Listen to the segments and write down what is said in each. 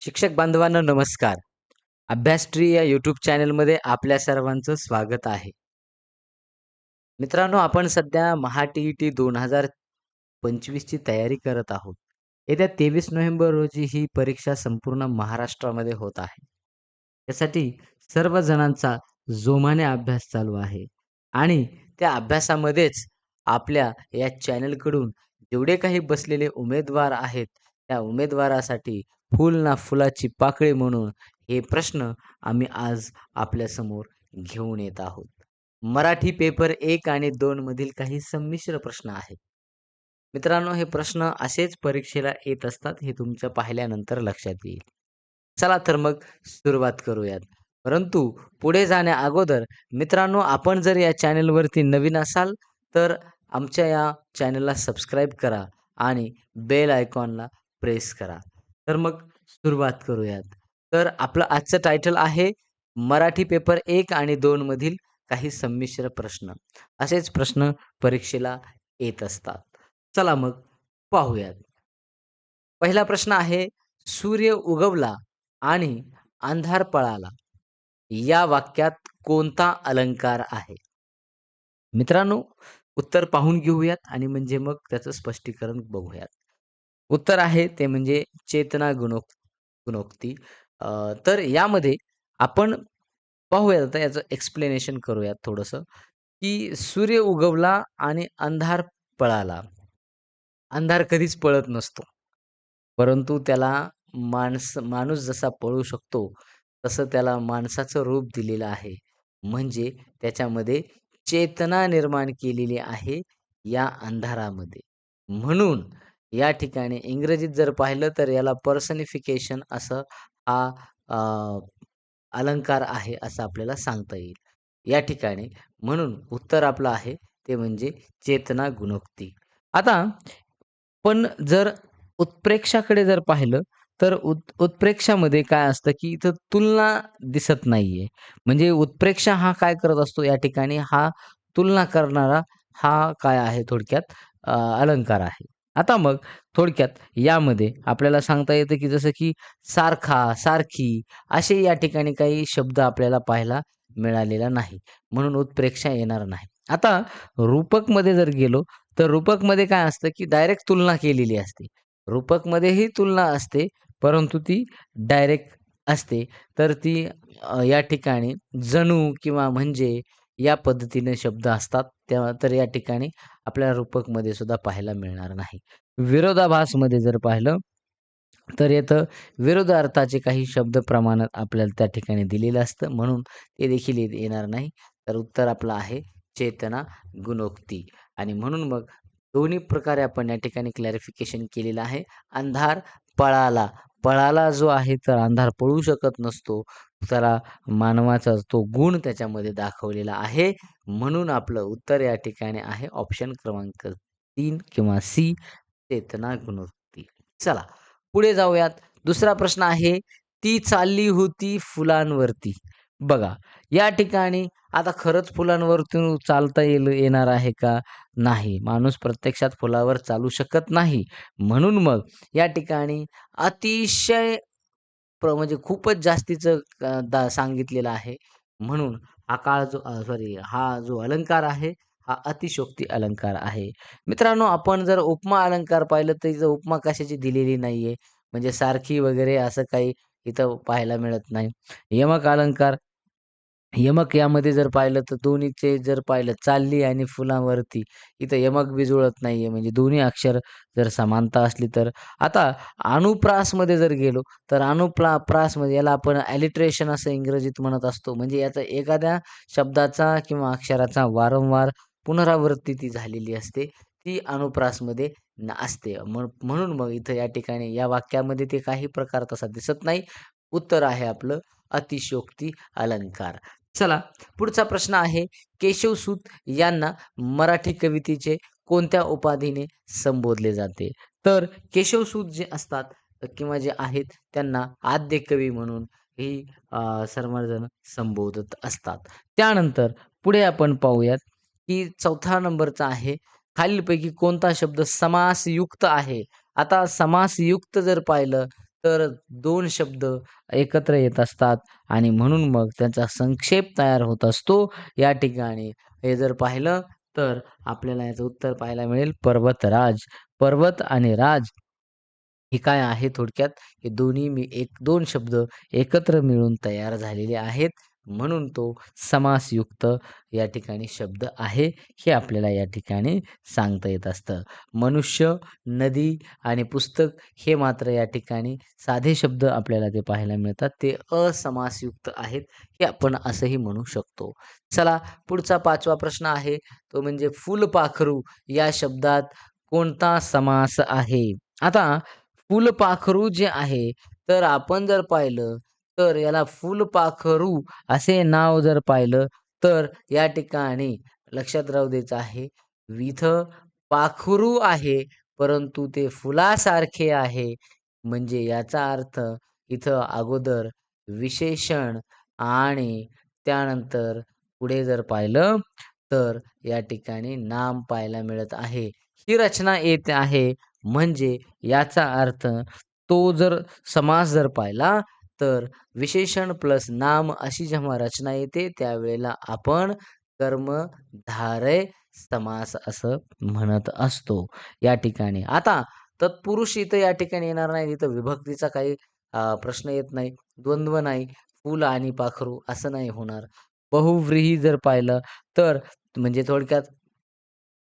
शिक्षक बांधवांना नमस्कार. अभ्यासट्री या यूट्यूब चॅनलमध्ये आपल्या सर्वांचं स्वागत आहे. मित्रांनो आपण सध्या महा टी-ई-टी 2025 ची तयारी करत आहोत. येत्या 23 नोव्हेंबर रोजी ही परीक्षा संपूर्ण महाराष्ट्रामध्ये होत आहे. त्यासाठी सर्व जणांचा जोमाने अभ्यास चालू आहे आणि त्या अभ्यासामध्येच आपल्या या चॅनलकडून जेवढे काही बसलेले उमेदवार आहेत, त्या उमेदवारासाठी फुल ना फुलाची पाकळी म्हणून हे प्रश्न आम्ही आज आपल्यासमोर घेऊन येत आहोत. मराठी पेपर एक आणि दोन मधील काही संमिश्र प्रश्न आहेत. मित्रांनो हे प्रश्न असेच परीक्षेला येत असतात, हे तुमच्या पाहिल्यानंतर लक्षात येईल. चला तर मग सुरुवात करूयात. परंतु पुढे जाण्या अगोदर मित्रांनो आपण जर या चॅनेलवरती नवीन असाल, तर आमच्या या चॅनलला सबस्क्राईब करा आणि बेल आयकॉनला प्रेस करा. तर मग सुरुवात करूयात. तर आपलं आजचं टायटल आहे मराठी पेपर एक आणि दोन मधील काही संमिश्र प्रश्न. असेच प्रश्न परीक्षेला येत असतात. चला मग पाहूयात. पहिला प्रश्न आहे सूर्य उगवला आणि अंधार पळाला. या वाक्यात कोणता अलंकार आहे? मित्रांनो उत्तर पाहून घेऊयात आणि म्हणजे मग त्याचं स्पष्टीकरण बघूयात. उत्तर आहे ते म्हणजे चेतना गुणोक गुणोक्ती. तर यामध्ये आपण पाहूयात आता याचं एक्सप्लेनेशन करूयात थोडंसं, की सूर्य उगवला आणि अंधार पळाला. अंधार कधीच पळत नसतो. परंतु त्याला माणस माणूस जसा पळू शकतो, तसं त्याला माणसाचं रूप दिलेलं आहे. म्हणजे त्याच्यामध्ये चेतना निर्माण केलेली आहे या अंधारामध्ये. म्हणून या ठिकाणी इंग्रजीत जर पाहिलं तर याला पर्सनिफिकेशन असं हा अलंकार आहे असं आपल्याला सांगता येईल. या ठिकाणी म्हणून उत्तर आपलं आहे ते म्हणजे चेतना गुणोक्ती. आता पण जर उत्प्रेक्षाकडे जर पाहिलं तर उत् उत्प्रेक्षामध्ये काय असतं, की इथं तुलना दिसत नाहीये. म्हणजे उत्प्रेक्षा हा काय करत असतो या ठिकाणी हा तुलना करणारा हा काय आहे थोडक्यात अलंकार आहे. आता मग थोडक्यात यामध्ये आपल्याला सांगता येतं, की जसं की सारखा, सारखी असे या ठिकाणी काही शब्द आपल्याला पाहायला मिळालेला नाही. म्हणून उत्प्रेक्षा येणार नाही. आता रूपकमध्ये जर गेलो, तर रूपकमध्ये काय असतं, की डायरेक्ट तुलना केलेली असते. रूपकमध्येही तुलना असते, परंतु ती डायरेक्ट असते. तर ती या ठिकाणी जणू किंवा म्हणजे या पद्धतीने शब्द असतात. त्या तर या ठिकाणी आपल्याला रूपकमध्ये सुद्धा पाहायला मिळणार नाही. विरोधाभासमध्ये जर पाहिलं, तर येतं विरोधार्थाचे काही शब्द प्रमाणात आपल्याला त्या ठिकाणी दिलेलं असतं. म्हणून ते देखील ये येणार नाही. तर उत्तर आपलं आहे चेतना गुणोक्ती आणि म्हणून मग दोन्ही प्रकारे आपण या ठिकाणी क्लॅरिफिकेशन केलेलं आहे. अंधार पळाला. पळाला जो आहे तर अंधार पळू शकत नसतो. त्याला मानवाचा तो गुण त्याच्यामध्ये दाखवलेला आहे. म्हणून आपलं उत्तर या ठिकाणी आहे ऑप्शन क्रमांक तीन किंवा सी चेतना गुणवृत्ती चला पुढे जाऊयात. दुसरा प्रश्न आहे ती चालली होती फुलांवरती. बघा या ठिकाणी आता खरंच फुलांवरतून चालता येईल येणार आहे का? नाही. माणूस प्रत्यक्षात फुलावर चालू शकत नाही. म्हणून मग या ठिकाणी अतिशय प्र म्हणजे खूपच जास्तीचं दा सांगितलेलं आहे. म्हणून हा काळ जो सॉरी हा जो अलंकार आहे, हा अतिशयोक्ती अलंकार आहे. मित्रांनो आपण जर उपमा अलंकार पाहिलं तर इथं उपमा कशाची दिलेली नाहीये. म्हणजे सारखी वगैरे असं काही इथं पाहायला मिळत नाही. यमक अलंकार यमक यामध्ये जर पाहिलं तर दोन्हीचे जर पाहिलं चालली आणि फुलांवरती इथं यमक बी जुळत नाहीये. म्हणजे दोन्ही अक्षर जर समानता असली तर. आता अनुप्रासमध्ये जर गेलो तर अनुप्ला प्रासमध्ये याला आपण ॲलिट्रेशन असं इंग्रजीत म्हणत असतो. म्हणजे याचा एखाद्या शब्दाचा किंवा अक्षराचा वारंवार पुनरावृत्ती ती झालेली असते. ती अनुप्रासमध्ये असते. म्हणून मग इथं या ठिकाणी या वाक्यामध्ये ते काही प्रकार तसा दिसत नाही. उत्तर आहे आपलं अतिशयोक्ती अलंकार. चला पुढचा प्रश्न आहे केशवसूत यांना मराठी कवितेचे कोणत्या उपाधीने संबोधले जाते? तर केशवसूत जे असतात किंवा जे आहेत त्यांना आद्य कवी म्हणून ही सर्वजण संबोधत असतात. त्यानंतर पुढे आपण पाहूयात, की चौथा नंबरचा आहे खालीलपैकी कोणता शब्द समासयुक्त आहे? आता समासयुक्त जर पाहिलं तर दोन शब्द एकत्र येत असतात आणि म्हणून मग त्यांचा संक्षेप तयार होत असतो. या ठिकाणी हे जर पाहिलं तर आपल्याला याचं उत्तर पाहायला मिळेल. पर्वतराज. पर्वत आणि राज हे काय आहे थोडक्यात? हे दोन्ही मी एक दोन शब्द एकत्र मिळून तयार झालेले आहेत. म्हणून तो समासयुक्त या ठिकाणी शब्द आहे हे आपल्याला या ठिकाणी सांगता येत असतं. मनुष्य नदी आणि पुस्तक हे मात्र या ठिकाणी साधे शब्द आपल्याला ते पाहायला मिळतात. ते असमासयुक्त आहेत हे आपण असंही म्हणू शकतो. चला पुढचा पाचवा प्रश्न आहे तो म्हणजे फुलपाखरू या शब्दात कोणता समास आहे? आता फुलपाखरू जे आहे तर आपण जर पाहिलं तर याला फुलपाखरू असे नाव जर पाहिलं तर या ठिकाणी लक्षात राहू द्यायचं आहे. इथं पाखरू आहे परंतु ते फुलासारखे आहे. म्हणजे याचा अर्थ इथं अगोदर विशेषण आणि त्यानंतर पुढे जर पाहिलं तर या ठिकाणी नाम पाहायला मिळत आहे. ही रचना येत आहे. म्हणजे याचा अर्थ तो जर समास जर पाहिला तर विशेषण प्लस नाम अशी जेव्हा रचना येते त्यावेळेला आपण कर्मधारय समास असं म्हणत असतो. या ठिकाणी. आता तत्पुरुष इथं या ठिकाणी येणार नाही इथं विभक्तीचा काही प्रश्न येत नाही. द्वंद्व नाही. फुल आणि पाखरू असं नाही होणार. बहुव्रीही जर पाहिलं तर म्हणजे थोडक्यात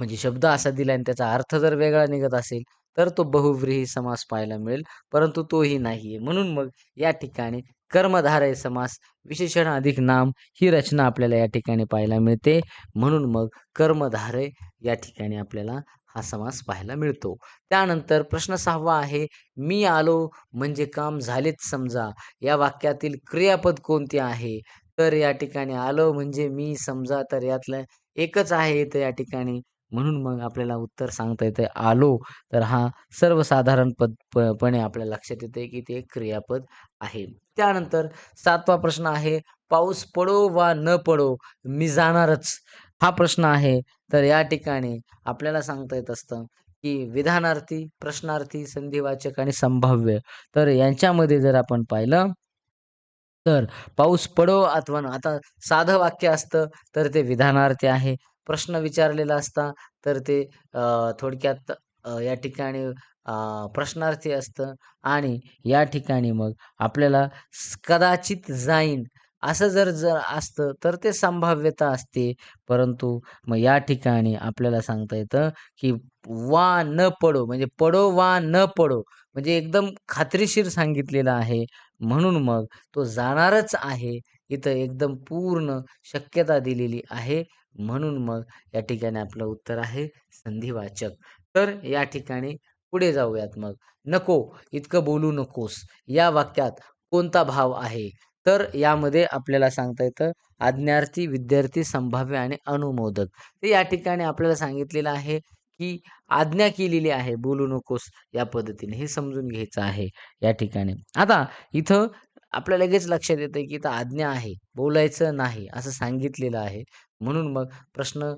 म्हणजे शब्द असा दिला आणि त्याचा अर्थ जर वेगळा निघत असेल तर तो बहुव्रीही समास पाहायला मिळेल परंतु तोही नाहीये. म्हणून मग या ठिकाणी कर्मधारय समास विशेषण अधिक नाम ही रचना आपल्याला या ठिकाणी पाहायला मिळते. म्हणून मग कर्मधारय या ठिकाणी आपल्याला हा समास पाहायला मिळतो. त्यानंतर प्रश्न सहावा आहे मी आलो म्हणजे काम झालेच समजा या वाक्यातील क्रियापद कोणते आहे? तर या ठिकाणी आलो म्हणजे मी समजा तर यातलं एकच आहे तर या ठिकाणी म्हणून मग आपल्याला उत्तर सांगता येतं आलो तर हा सर्वसाधारण पद पणे आपल्या लक्षात येते की ते क्रियापद आहे. त्यानंतर सातवा प्रश्न आहे पाऊस पडो वा न पडो मी जाणारच. हा प्रश्न आहे तर या ठिकाणी आपल्याला सांगता येत असतं की विधानार्थी प्रश्नार्थी संधिवाचक आणि संभाव्य. तर यांच्यामध्ये जर आपण पाहिलं तर पाऊस पडो अथवा आता साधं वाक्य असतं तर ते विधानार्थी आहे. प्रश्न विचारलेला असता तर ते थोडक्यात या ठिकाणी प्रश्नार्थी असतं आणि या ठिकाणी मग आपल्याला कदाचित जाईन असं जर जर असतं तर ते संभाव्यता असते. परंतु मग या ठिकाणी आपल्याला सांगता येतं की वा न पडो म्हणजे पडो वा न पडो म्हणजे एकदम खात्रीशीर सांगितलेलं आहे. म्हणून मग तो जाणारच आहे. इथं एकदम पूर्ण शक्यता दिलेली आहे. म्हणून मग या ठिकाणी आपलं उत्तर आहे संधिवाचक. तर या ठिकाणी पुढे जाऊयात मग. नको इतकं बोलू नकोस. या वाक्यात कोणता भाव आहे? तर यामध्ये आपल्याला सांगता येतं आज्ञार्थी विद्यार्थी संभाव्य आणि अनुमोदक. तर या ठिकाणी आपल्याला सांगितलेलं आहे की आज्ञा केलेली आहे बोलू नकोस या पद्धतीने. हे समजून घ्यायचं आहे या ठिकाणी. आता इथं आपल्या लगेच लक्षात येतं की इथं आज्ञा आहे बोलायचं नाही असं सांगितलेलं आहे. म्हणून मग प्रश्न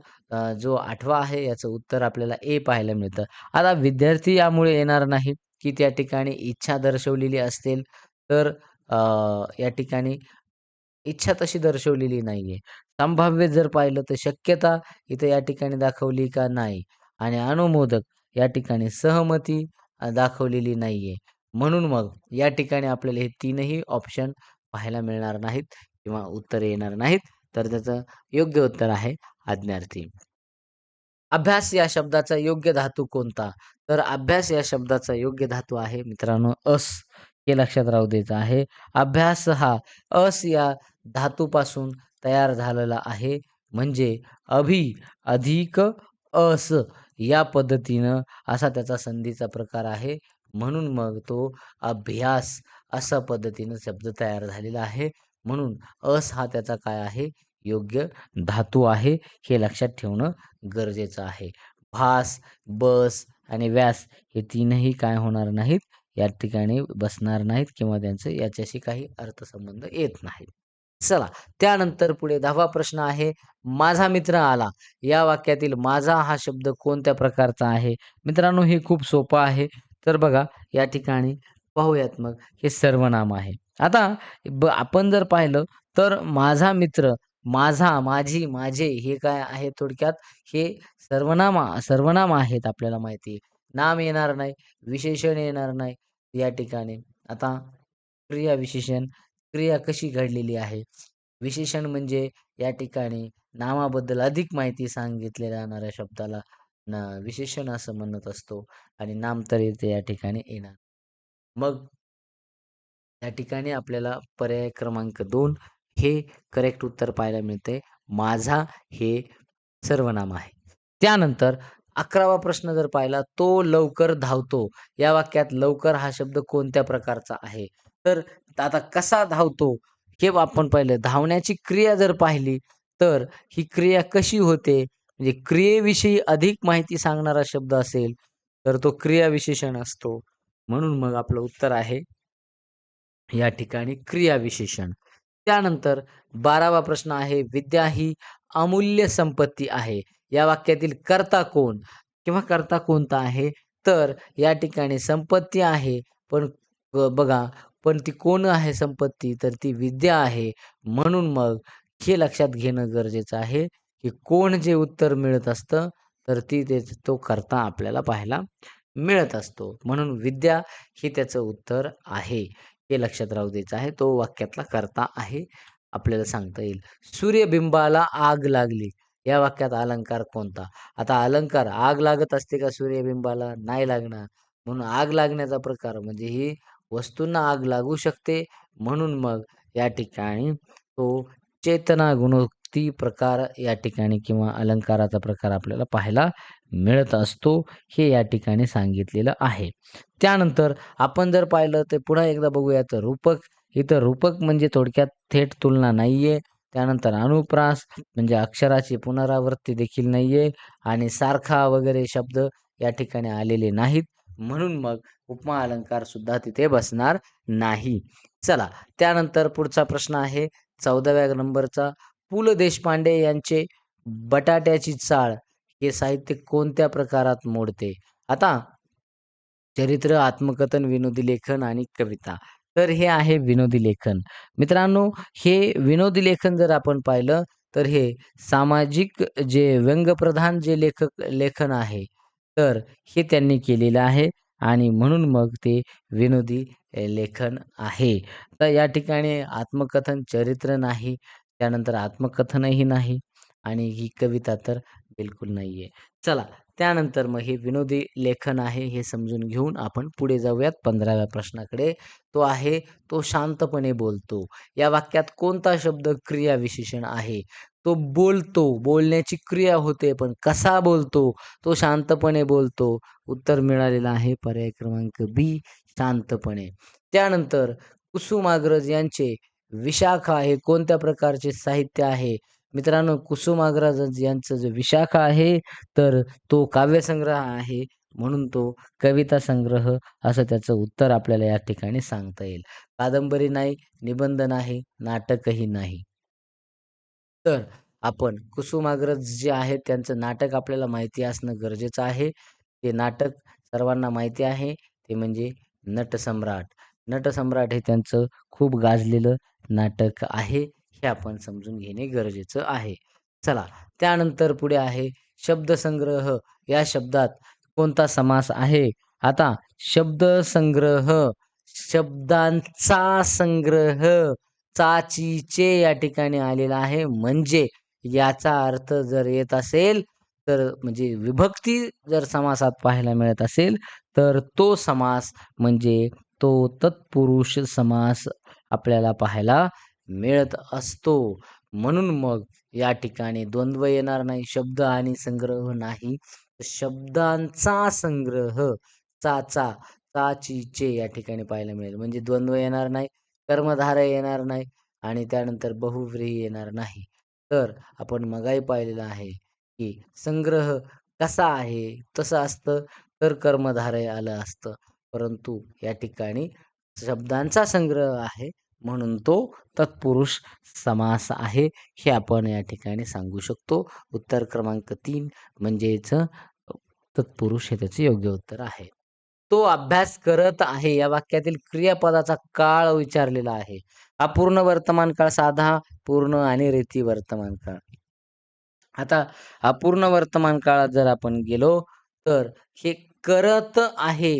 जो आठवा आहे याचं उत्तर आपल्याला ए पाहायला मिळतं. आता विद्यार्थी यामुळे येणार नाही की त्या ठिकाणी इच्छा दर्शवलेली असेल तर या ठिकाणी इच्छा तशी दर्शवलेली नाहीये. संभाव्य जर पाहिलं तर शक्यता इथं या ठिकाणी दाखवली का नाही? आणि अनुमोदक या ठिकाणी सहमती दाखवलेली नाहीये. म्हणून मग या ठिकाणी आपल्याला हे तीनही ऑप्शन पाहायला मिळणार नाहीत किंवा उत्तर येणार नाहीत. तर त्याचं योग्य उत्तर आहे आज्ञार्थी. अभ्यास या शब्दाचा योग्य धातू कोणता? तर अभ्यास या शब्दाचा योग्य धातू आहे मित्रांनो अस हे लक्षात राहू द्यायचं आहे. अभ्यास हा अस या धातूपासून तयार झालेला आहे. म्हणजे अभि अधिक अस या पद्धतीनं असा त्याचा संधीचा प्रकार आहे. म्हणून मग तो अभ्यास असा पद्धतीनं शब्द तयार झालेला आहे. म्हणून अस हा त्याचा काय आहे? योग्य धातू आहे हे लक्षात ठेवणं गरजेचं आहे. भास बस आणि व्यास हे तीनही काय होणार नाहीत? या ठिकाणी बसणार नाहीत किंवा त्यांचं याच्याशी काही अर्थसंबंध येत नाही चला त्यानंतर पुढे दहावा प्रश्न आहे. माझा मित्र आला. या वाक्यातील माझा हा शब्द कोणत्या प्रकारचा आहे? मित्रांनो हे खूप सोपं आहे. तर बघा या ठिकाणी पाहूयात मग. हे सर्वनाम आहे. आता ब आपण जर पाहिलं तर माझा मित्र माझा माझी माझे हे काय आहे थोडक्यात हे सर्वनाम सर्वनाम आहेत आपल्याला माहिती. आहे नाम येणार नाही विशेषण येणार नाही या ठिकाणी. आता क्रिया विशेषण क्रिया कशी घडलेली आहे? विशेषण म्हणजे या ठिकाणी नामाबद्दल अधिक माहिती सांगितले जाणाऱ्या शब्दाला विशेषण असं म्हणत असतो आणि नाम तर येते या ठिकाणी येणार. मग या ठिकाणी आपल्याला पर्याय क्रमांक दोन हे करेक्ट उत्तर पाहायला मिळते माझा हे सर्वनाम आहे. त्यानंतर अकरावा प्रश्न जर पाहिला तो लवकर धावतो. या वाक्यात लवकर हा शब्द कोणत्या प्रकारचा आहे? तर आता कसा धावतो हे आपण पाहिलं. धावण्याची क्रिया जर पाहिली तर ही क्रिया कशी होते? म्हणजे क्रियेविषयी अधिक माहिती सांगणारा शब्द असेल तर तो क्रिया विशेषण असतो. म्हणून मग आपलं उत्तर आहे या ठिकाणी क्रियाविशेषण त्यानंतर बारावा प्रश्न आहे विद्या ही अमूल्य संपत्ती आहे. या वाक्यातील कर्ता कोण? किंवा कर्ता कोणता आहे? तर या ठिकाणी संपत्ती आहे पण बघा पण ती कोण आहे संपत्ती? तर ती विद्या आहे. म्हणून मग हे लक्षात घेणं गरजेचं आहे की कोण जे उत्तर मिळत असतं तर ती ते तो करता आपल्याला पाहायला मिळत असतो. म्हणून विद्या हे त्याचं उत्तर आहे. हे लक्षात राहू द्यायचं आहे. तो वाक्यातला करता आहे आपल्याला सांगता येईल. सूर्यबिंबाला आग लागली. या वाक्यात अलंकार कोणता? आता अलंकार आग लागत असते का सूर्यबिंबाला? नाही लागणार. म्हणून आग लागण्याचा प्रकार म्हणजे ही वस्तूंना आग लागू शकते. म्हणून मग या ठिकाणी तो चेतना गुणोक्ती प्रकार या ठिकाणी किंवा अलंकाराचा प्रकार आपल्याला पाहायला मिळत असतो हे या ठिकाणी सांगितलेलं आहे. त्यानंतर आपण जर पाहिलं तर पुन्हा एकदा बघूया तर रूपक इथं रूपक म्हणजे थोडक्यात थेट तुलना नाही आहे त्यानंतर अनुप्रास म्हणजे अक्षराची पुनरावृत्ती देखील नाही आहे आणि सारखा वगैरे शब्द या ठिकाणी आलेले नाहीत. म्हणून मग उपमा अलंकार सुद्धा तिथे बसणार नाही. चला त्यानंतर पुढचा प्रश्न आहे. चौदाव्या नंबरचा पु ल देशपांडे यांचे बटाट्याची चाळ. हे साहित्य कोणत्या प्रकारात मोडते? आता चरित्र आत्मकथन विनोदी लेखन आणि कविता. तर हे आहे विनोदी लेखन. मित्रांनो हे विनोदी लेखन जर आपण पाहिलं तर हे सामाजिक जे व्यंगप्रधान जे लेखक लेखन आहे तर हे त्यांनी केलेलं आहे आणि म्हणून मग ते विनोदी लेखन आहे. तर या ठिकाणी आत्मकथन चरित्र नाही त्यानंतर आत्मकथनही नाही आणि ही कविता तर बिलकुल नाही आहे चला त्यानंतर मग हे विनोदी लेखन आहे हे समजून घेऊन आपण पुढे जाऊयात पंधराव्या प्रश्नाकडे. तो आहे तो शांतपणे बोलतो. या वाक्यात कोणता शब्द क्रिया विशेषण आहे? तो बोलतो बोलण्याची क्रिया होते पण कसा बोलतो? तो शांतपणे बोलतो. उत्तर मिळालेलं आहे पर्याय क्रमांक बी शांतपणे. त्यानंतर कुसुमाग्रज यांचे विशाखा हे कोणत्या प्रकारचे साहित्य आहे? मित्रांनो कुसुमाग्रज यांचं जो विशाखा आहे तर तो काव्यसंग्रह आहे म्हणून तो कविता संग्रह असं त्याचं उत्तर आपल्याला या ठिकाणी सांगता येईल. कादंबरी नाही निबंध नाही नाटकही नाही. तर आपण कुसुमाग्रज जे आहेत त्यांचं नाटक आपल्याला माहिती असणं गरजेचं आहे. ते नाटक सर्वांना माहिती आहे. ते म्हणजे नटसम्राट. नटसम्राट हे त्यांचं खूप गाजलेलं नाटक आहे. हे आपण समजून घेणे गरजेचं आहे. चला त्यानंतर पुढे आहे शब्दसंग्रह. या शब्दात कोणता समास आहे? आता शब्दसंग्रह शब्दांचा संग्रह चाचीचे या ठिकाणी आलेला आहे. म्हणजे याचा अर्थ जर येत असेल तर म्हणजे विभक्ती जर समासात पाहायला मिळत असेल तर तो समास म्हणजे तो तत्पुरुष समास आपल्याला पाहायला मिळत असतो. म्हणून मग या ठिकाणी द्वंद्व येणार नाही शब्द आणि संग्रह नाही. शब्दांचा संग्रह चाचा चाचीचे या ठिकाणी पाहायला मिळेल. म्हणजे द्वंद्व येणार नाही कर्मधारय येणार नाही आणि त्यानंतर बहुव्रीही येणार नाही. तर आपण मगाही पाहिलेलं आहे की संग्रह कसा आहे तसं असतं तर कर्मधारय आलं असतं. परंतु या ठिकाणी शब्दांचा संग्रह आहे. म्हणून तो तत्पुरुष समास आहे हे आपण या ठिकाणी सांगू शकतो. उत्तर क्रमांक तीन म्हणजेच तत्पुरुष हे त्याचे योग्य उत्तर आहे. तो अभ्यास करत आहे या वाक्यातील क्रियापदाचा काळ विचारलेला आहे. अपूर्ण वर्तमान काळ साधा पूर्ण आणि रीती वर्तमान काळ. आता अपूर्ण वर्तमान काळात जर आपण गेलो तर हे करत आहे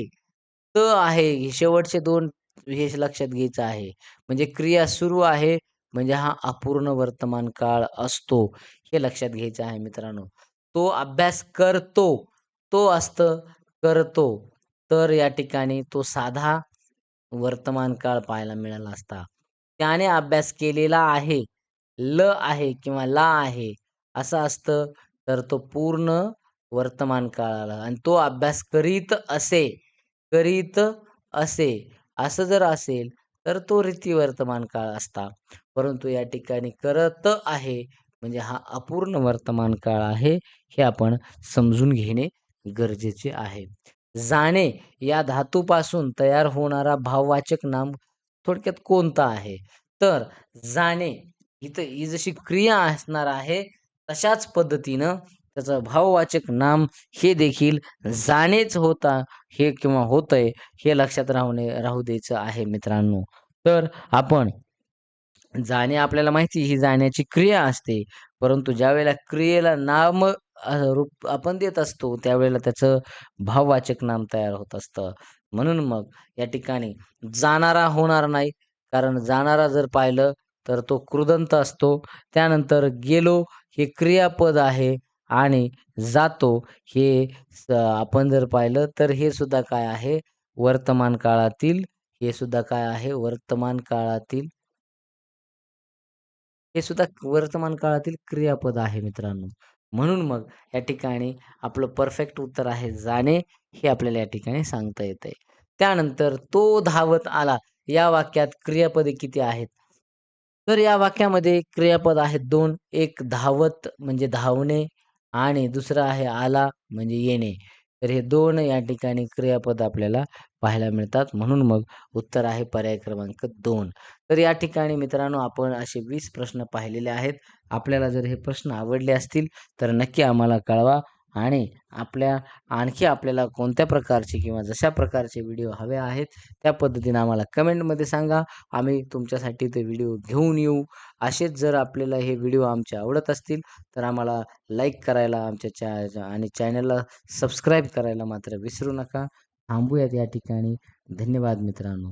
त आहे. शेवटचे दोन विशेष लक्षात घ्यायचं आहे. म्हणजे क्रिया सुरू आहे म्हणजे हा अपूर्ण वर्तमान काळ असतो हे लक्षात घ्यायचं आहे मित्रांनो. तो अभ्यास करतो तो असतं करतो तर या ठिकाणी तो साधा वर्तमान काळ पाहायला मिळाला असता. त्याने अभ्यास केलेला आहे ल आहे किंवा ला आहे असं असतं तर तो पूर्ण वर्तमान काळाला आणि तो अभ्यास करीत असे करीत असे असं जर असेल तर तो रीती वर्तमान काळ असता. परंतु या ठिकाणी करत आहे म्हणजे हा अपूर्ण वर्तमान काळ आहे हे आपण समजून घेणे गरजेचे आहे. जाणे या धातूपासून तयार होणारा भाववाचक नाम थोडक्यात कोणता आहे? तर जाणे इथं ही जशी क्रिया असणार आहे तशाच पद्धतीनं त्याचं भाववाचक नाम हे देखील जाणेच होता हे किंवा होतंय हे लक्षात राहणे राहू द्यायचं आहे मित्रांनो. तर आपण जाणे आपल्याला माहिती ही जाण्याची क्रिया असते. परंतु ज्यावेळेला क्रियेला नाम रूप आपण देत असतो त्यावेळेला त्याचं भाववाचक नाम तयार होत असतं. म्हणून मग या ठिकाणी जाणारा होणार नाही. कारण जाणारा जर पाहिलं तर तो कृदंत असतो. त्यानंतर गेलो हे क्रियापद आहे. आणि जातो हे आपण जर पाहिलं तर हे सुद्धा काय आहे? वर्तमान काळातील हे सुद्धा काय आहे? वर्तमान काळातील हे सुद्धा वर्तमान काळातील क्रियापद आहे मित्रांनो. म्हणून मग या ठिकाणी आपलं परफेक्ट उत्तर आहे जाणे हे आपल्याला या ठिकाणी सांगता येत आहे त्यानंतर तो धावत आला. या वाक्यात क्रियापदे किती आहेत? तर या वाक्यामध्ये क्रियापद आहेत दोन. एक धावत म्हणजे धावणे आणि दुसरं आहे आला म्हणजे येणे. तर हे दोन या ठिकाणी क्रियापद आपल्याला पाहायला मिळतात. म्हणून मग उत्तर आहे पर्याय क्रमांक दोन. तर या ठिकाणी मित्रांनो आपण असे वीस प्रश्न पाहिलेले आहेत. आपल्याला जर हे प्रश्न आवडले असतील तर नक्की आम्हाला कळवा. आणि आपल्या आणखी आपल्याला कोणत्या प्रकारचे किंवा जशा प्रकारचे व्हिडिओ हवे आहेत त्या पद्धतीने आम्हाला कमेंटमध्ये सांगा. आम्ही तुमच्यासाठी ते व्हिडिओ घेऊन येऊ. असेच जर आपल्याला हे व्हिडिओ आमचे आवडत असतील तर आम्हाला लाईक करायला आमच्या चॅ आणि चॅनलला सबस्क्राईब करायला मात्र विसरू नका. थांबूयात या ठिकाणी. धन्यवाद मित्रांनो.